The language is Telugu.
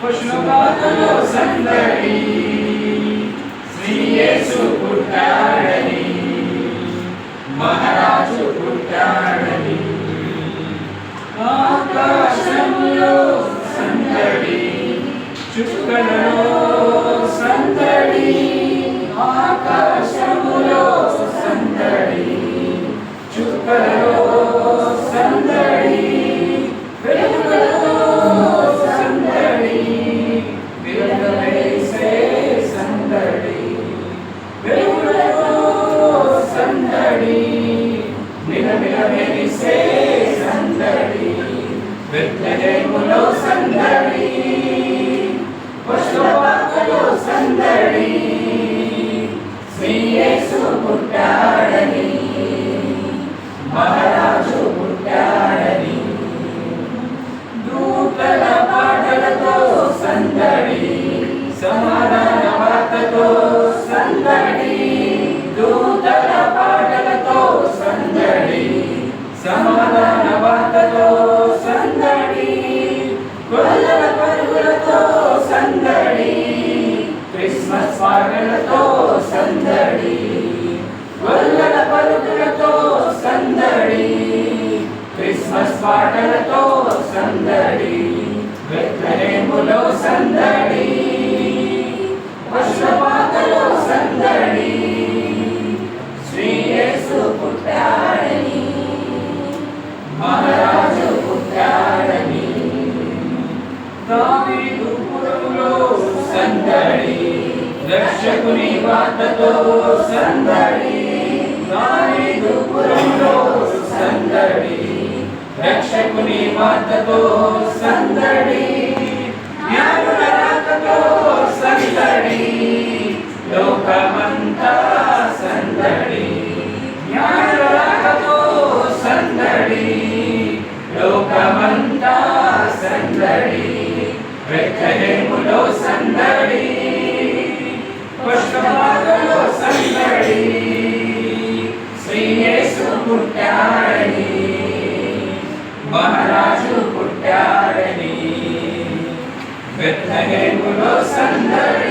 పుష్పపాతలో సందడి శ్రీ యేసు పుట్టాడని మహారాజు పుట్టాడని ఆకాశములో సందడి చుక్కలలో సందడి. ఆకాశములో సందడి. చుక్కలలో సందడి బెత్లెహేములో సందడి పాటలతో సందడి గొల్లల పలుకులతో సందడి క్రిస్మస్ పాటలతో సందడి బెత్లెహేములో సందడి. రక్షకుని వార్తతో సందడి. దావీదు పురములో సందడి. రక్షకుని వార్తతో సందడి. జ్ఞానుల రాకతో సందడి. లోకమంతా సందడి. జ్ఞానుల రాకతో సందడి. లోకమంతా సందడి. again will ascend the